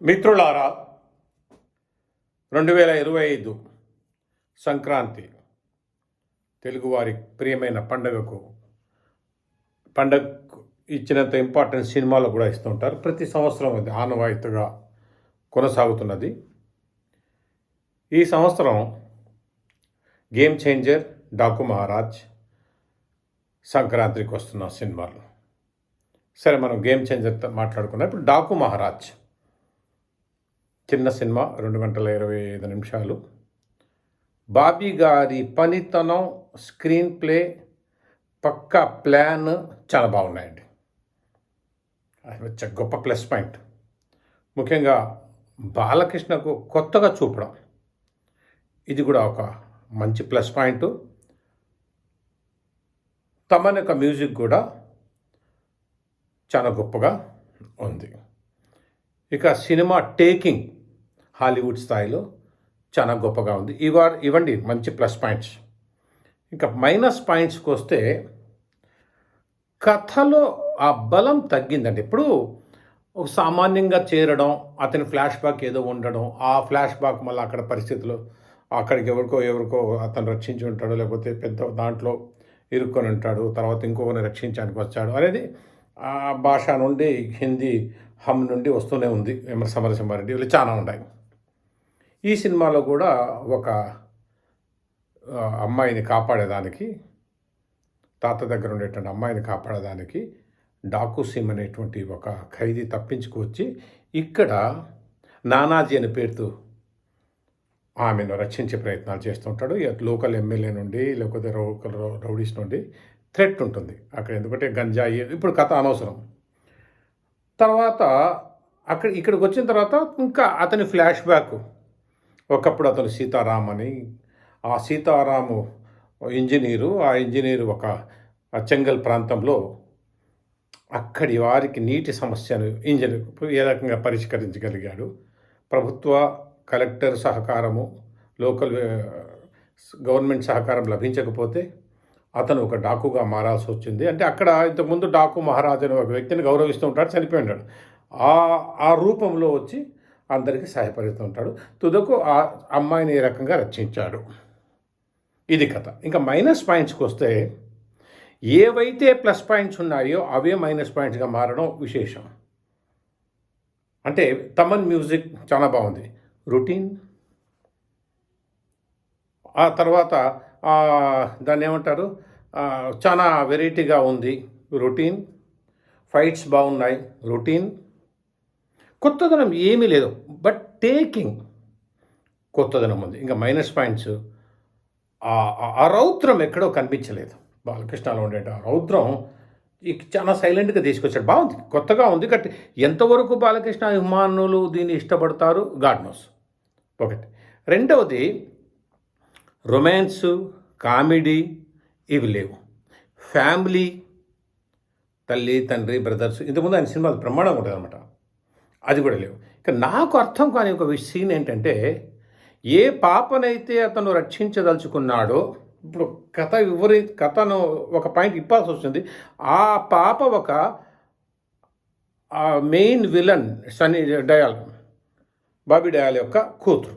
మిత్రులారా రెండు వేల ఇరవై ఐదు సంక్రాంతి తెలుగువారి ప్రియమైన పండగకు పండగకు ఇచ్చినంత ఇంపార్టెన్స్ సినిమాలో కూడా ఇస్తూ ఉంటారు. ప్రతి సంవత్సరం అది ఆనవాయితీగా కొనసాగుతున్నది. ఈ సంవత్సరం గేమ్ చేంజర్ డాకు మహారాజ్ సంక్రాంతికి వస్తున్న సినిమాలు. సరే మనం గేమ్ చేంజర్ మాట్లాడుకున్నాం. ఇప్పుడు డాకు మహారాజ్ చిన్న సినిమా రెండు గంటల ఇరవై ఐదు నిమిషాలు. బాబీ గారి పనితనం స్క్రీన్ ప్లే పక్క ప్లాన్ చాలా బాగున్నాయండి. అది గొప్ప ప్లస్ పాయింట్. ముఖ్యంగా బాలకృష్ణకు కొత్తగా చూపడం. ఇది కూడా ఒక మంచి ప్లస్ పాయింట్. తమన్ యొక్క మ్యూజిక్ కూడా చాలా గొప్పగా ఉంది. ఇక సినిమా టేకింగ్. హాలీవుడ్ స్థాయిలో చాలా గొప్పగా ఉంది. ఇవా ఇవ్వండి మంచి ప్లస్ పాయింట్స్. ఇంకా మైనస్ పాయింట్స్కి వస్తే కథలో ఆ బలం తగ్గిందండి. ఇప్పుడు ఒక సామాన్యంగా చేరడం అతని ఫ్లాష్ బ్యాక్ ఏదో ఉండడం ఆ ఫ్లాష్ బ్యాక్ మళ్ళీ అక్కడ పరిస్థితులు అక్కడికి ఎవరికో ఎవరికో అతను రక్షించి ఉంటాడు లేకపోతే పెద్ద దాంట్లో ఇరుక్కొని ఉంటాడు తర్వాత ఇంకొకరిని రక్షించడానికి వచ్చాడు అనేది ఆ భాష నుండి హిందీ హమ్ నుండి వస్తూనే ఉంది. విమర్శ సమరసింహారెడ్డి వీళ్ళు చాలా ఉన్నాయి. ఈ సినిమాలో కూడా ఒక అమ్మాయిని కాపాడేదానికి తాత దగ్గర ఉండేటువంటి అమ్మాయిని కాపాడేదానికి డాకు సిమ్ అనేటువంటి ఒక ఖైదీ తప్పించుకొచ్చి ఇక్కడ నానాజీ అనే పేరుతో ఆమెను రక్షించే ప్రయత్నాలు చేస్తుంటాడు లోకల్ ఎమ్మెల్యే నుండి లేకపోతే లోకల్ రౌ- రౌడీస్ నుండి థ్రెట్ ఉంటుంది. అక్కడ ఎందుకంటే గంజాయి ఇప్పుడు కథ అనవసరం. తర్వాత అక్కడ ఇక్కడికి వచ్చిన తర్వాత ఇంకా అతని ఫ్లాష్ బ్యాక్ ఒకప్పుడు అతను సీతారాం అని. ఆ సీతారాము ఇంజనీరు ఆ ఇంజనీరు ఒక చెంగల్ ప్రాంతంలో అక్కడి వారికి నీటి సమస్యను ఇంజనీర్ ఏ రకంగా పరిష్కరించగలిగాడు. ప్రభుత్వ కలెక్టర్ సహకారము లోకల్ గవర్నమెంట్ సహకారం లభించకపోతే అతను ఒక డాకుగా మారాల్సి వచ్చింది. అంటే అక్కడ ఇంతకుముందు డాకు మహారాజు అనే ఒక వ్యక్తిని గౌరవిస్తూ ఉంటాడు చనిపోయి ఉంటాడు. ఆ ఆ రూపంలో వచ్చి అందరికీ సహాయపడుతూ ఉంటాడు తుదకు ఆ అమ్మాయిని ఏ రకంగా రక్షించాడు? ఇది కథ. ఇంకా మైనస్ పాయింట్స్కి వస్తే ఏవైతే ప్లస్ పాయింట్స్ ఉన్నాయో అవే మైనస్ పాయింట్స్గా మారడం విశేషం. అంటే తమన్ మ్యూజిక్ చాలా బాగుంది. రొటీన్. ఆ తర్వాత దాన్ని ఏమంటారు? చాలా వెరైటీగా ఉంది రొటీన్. ఫైట్స్ బాగున్నాయి రొటీన్. కొత్తదనం ఏమీ లేదు. బట్ టేకింగ్ కొత్తదనం ఉంది. ఇంకా మైనస్ పాయింట్స్ ఆ- రౌద్రం ఎక్కడో కనిపించలేదు. బాలకృష్ణలో ఉండే ఆ రౌద్రం చాలా సైలెంట్గా తీసుకొచ్చాడు. బాగుంది. కొత్తగా ఉంది కట్ ఎంతవరకు బాలకృష్ణ అభిమానులు దీన్ని ఇష్టపడతారు? గాడ్ నోస్ ఒకటి రెండవది రొమాన్స్ కామెడీ ఇవి లేవు. ఫ్యామిలీ తల్లి తండ్రి బ్రదర్స్ ఇంతకుముందు ఆయన సినిమాలు బ్రహ్మాండంగా ఉంటుంది అనమాట అది కూడా లేవు. ఇక నాకు అర్థం కాని ఒక సీన్ ఏంటంటే ఏ పాపనైతే అతను రక్షించదలుచుకున్నాడో ఇప్పుడు కథ వివరి కథను ఒక పాయింట్ ఇప్పాల్సి వస్తుంది. ఆ పాప ఒక మెయిన్ విలన్ సనీ డయాల్ బాబీ డయాల్ యొక్క కూతురు.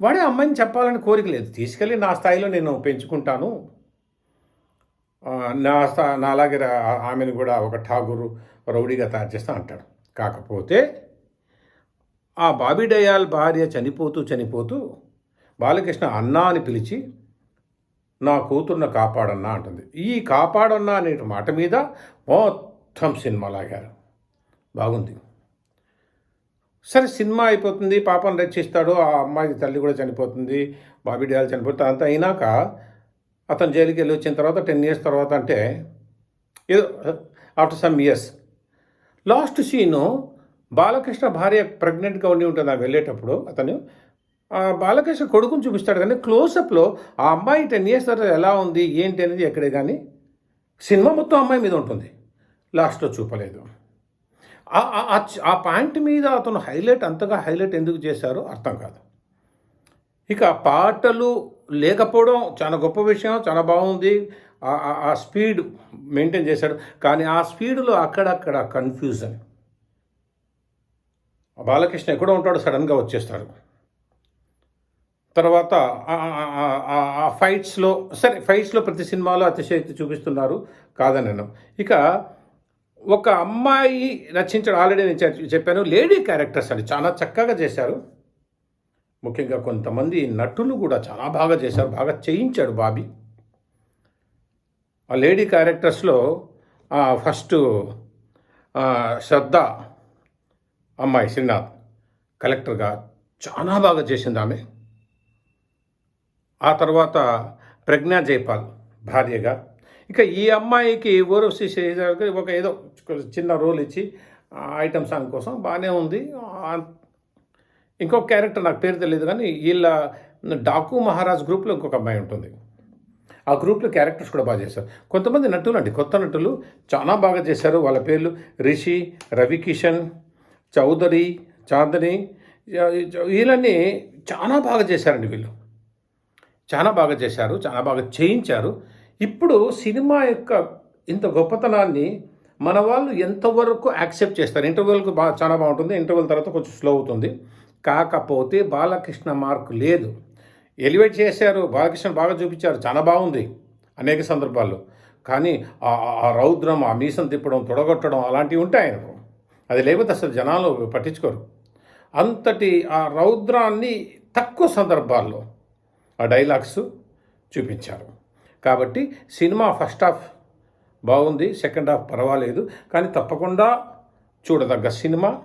వాడే అమ్మాయిని చెప్పాలని కోరిక లేదు. తీసుకెళ్ళి నా స్థాయిలో నేను పెంచుకుంటాను. నా స్థా నా అలాగే ఆమెను కూడా ఒక ఠాగూరు రౌడీగా తయారు చేస్తా అంటాడు. కాకపోతే ఆ బాబీడయాల్ భార్య చనిపోతూ చనిపోతూ బాలకృష్ణ అన్నా అని పిలిచి నా కూతుర్ను కాపాడన్నా అంటుంది. ఈ కాపాడన్నా అనే మాట మీద మొత్తం సినిమా లాగారు. బాగుంది. సరే సినిమా అయిపోతుంది పాపను రక్షిస్తాడు ఆ అమ్మాయి తల్లి కూడా చనిపోతుంది బాబీ డయాల్ చనిపోతుంది. అంతా అయినాక అతను జైలుకి వెళ్ళి వచ్చిన తర్వాత టెన్ ఇయర్స్ తర్వాత అంటే ఏదో after some years last scene Balakrishna భార్య ప్రెగ్నెంట్గా ఉండి ఉంటుంది ఆమె వెళ్ళేటప్పుడు అతను. ఆ బాలకృష్ణ కొడుకుని చూపిస్తాడు కానీ క్లోజప్లో ఆ అమ్మాయి టెన్ ఇయర్స్ తర్వాత ఎలా ఉంది ఏంటి అనేది ఎక్కడే కానీ సినిమా మొత్తం అమ్మాయి మీద ఉంటుంది. లాస్ట్లో చూపలేదు. ఆ- ఆ పాయింట్ మీద అతను హైలైట్ అంతగా హైలైట్ ఎందుకు చేశారో అర్థం కాదు. ఇక పాటలు లేకపోవడం చాలా గొప్ప విషయం చాలా బాగుంది. ఆ- స్పీడ్ మెయింటైన్ చేశాడు. కానీ ఆ స్పీడ్లో అక్కడక్కడ కన్ఫ్యూజన్. బాలకృష్ణ ఎక్కడో ఉంటాడు సడన్గా వచ్చేస్తాడు. తర్వాత ఆ- ఫైట్స్లో సరే ఫైట్స్లో ప్రతి సినిమాలో అతిశయక్తి చూపిస్తున్నారు కాదని ఇక ఒక అమ్మాయి రచించడం ఆల్రెడీ నేను చెప్పాను లేడీ క్యారెక్టర్స్ అని చాలా చక్కగా చేశారు. ముఖ్యంగా కొంతమంది నటులు కూడా చాలా బాగా చేశారు బాగా చేయించాడు బాబీ. ఆ లేడీ క్యారెక్టర్స్లో ఫస్ట్ శ్రద్ధ అమ్మాయి శ్రీనాథ్ కలెక్టర్గా చాలా బాగా చేసింది ఆమె. ఆ తర్వాత ప్రజ్ఞా జైపాల్ భార్యగా. ఇక ఈ అమ్మాయికి ఓరవసి శ్రీధర్కి ఒక ఏదో చిన్న రోల్ ఇచ్చి ఆ ఐటమ్ సాంగ్ కోసం బాగానే ఉంది. ఇంకొక క్యారెక్టర్ నాకు పేరు తెలియదు కానీ వీళ్ళ డాకు మహారాజ్ గ్రూప్లో ఇంకొక అమ్మాయి ఉంటుంది. ఆ గ్రూప్లో క్యారెక్టర్స్ కూడా బాగా చేశారు. కొంతమంది నటులు అండి కొత్త నటులు చాలా బాగా చేశారు. వాళ్ళ పేర్లు రిషి రవి కిషన్ చౌదరి చాందని వీళ్ళని చాలా బాగా చేశారండి వీళ్ళు. చాలా బాగా చేశారు చాలా బాగా చేయించారు. ఇప్పుడు సినిమా యొక్క ఇంత గొప్పతనాన్ని మన వాళ్ళు ఎంతవరకు యాక్సెప్ట్ చేస్తారు? ఇంటర్వెల్కు బాగా చాలా బాగుంటుంది. ఇంటర్వెల్ తర్వాత కొంచెం స్లో అవుతుంది. కాకపోతే బాలకృష్ణ మార్క్ లేదు. ఎలివేట్ చేశారు. బాలకృష్ణ బాగా చూపించారు. చాలా బాగుంది అనేక సందర్భాల్లో. కానీ ఆ ఆ రౌద్రం ఆ మీసం తిప్పడం తొడగొట్టడం అలాంటివి ఉంటాయి ఆయనకు. అది లేకపోతే అసలు జనాలు పట్టించుకోరు. అంతటి ఆ రౌద్రాన్ని తక్కువ సందర్భాల్లో ఆ డైలాగ్స్ చూపించారు. కాబట్టి సినిమా ఫస్ట్ హాఫ్ బాగుంది సెకండ్ హాఫ్ పర్వాలేదు. కానీ తప్పకుండా చూడదగ్గ సినిమా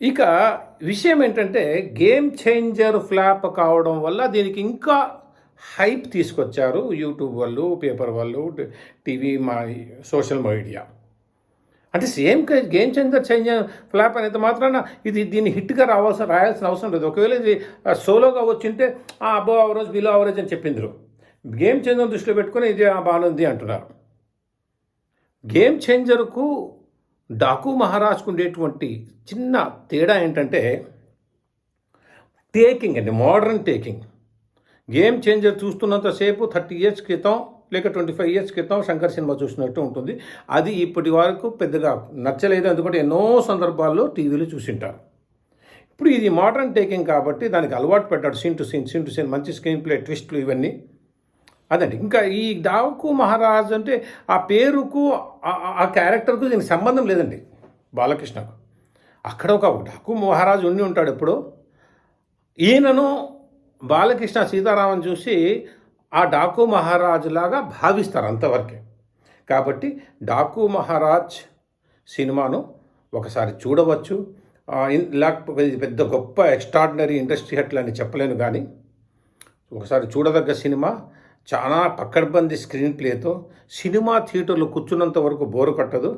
ఇక విషయం ఏంటంటే గేమ్ చేంజర్ ఫ్లాప్ కావడం వల్ల దీనికి ఇంకా హైప్ తీసుకొచ్చారు యూట్యూబ్ వాళ్ళు పేపర్ వాళ్ళు టీవీ మా సోషల్ మీడియా. అంటే same game changer change flop అనేది మాత్రాన ఇది దీన్ని హిట్గా రావాల్సిన రాయాల్సిన అవసరం లేదు. ఒకవేళ ఇది సోలోగా వచ్చింటే ఆ, అబో అవరేజ్ బిలో అవరేజ్ అని చెప్పిండ్రు. గేమ్ చేంజర్ దృష్టిలో పెట్టుకొని ఇది ఆ, బాగుంది అంటున్నారు. గేమ్ చేంజర్కు డాకు మహారాజ్కు ఉండేటువంటి చిన్న తేడా ఏంటంటే టేకింగ్ అండి మోడర్న్ టేకింగ్. గేమ్ చేంజర్ చూస్తున్నంతసేపు థర్టీ ఇయర్స్ క్రితం లేక ట్వంటీ ఫైవ్ ఇయర్స్ క్రితం శంకర్ సినిమా చూసినట్టు ఉంటుంది. అది ఇప్పటి వరకు పెద్దగా నచ్చలేదు ఎందుకంటే ఎన్నో సందర్భాల్లో టీవీలో చూసింటారు. ఇప్పుడు ఇది మోడర్న్ టేకింగ్ కాబట్టి దానికి అలవాటు పెట్టాడు scene to scene scene to scene మంచి స్క్రీన్ ప్లే ట్విస్ట్లు ఇవన్నీ. అదండి. ఇంకా ఈ డాకు మహారాజ్ అంటే ఆ పేరుకు ఆ- క్యారెక్టర్కు దీనికి సంబంధం లేదండి బాలకృష్ణకు. అక్కడ ఒక డాకు మహారాజు ఉండి ఉంటాడు ఎప్పుడు. ఈయనను బాలకృష్ణ సీతారామన్ చూసి ఆ డాకు మహారాజు లాగా భావిస్తారు అంతవరకే. కాబట్టి డాకు మహారాజ్ సినిమాను ఒకసారి చూడవచ్చు. లేకపోతే పెద్ద గొప్ప ఎక్స్ట్రాడినరీ ఇండస్ట్రీ హెట్లు అని చెప్పలేను కానీ ఒకసారి చూడదగ్గ సినిమా చాలా పక్కడ్బందీ స్క్రీన్ ప్లేతో సినిమా థియేటర్లో కూర్చున్నంత వరకు బోరు కట్టదు.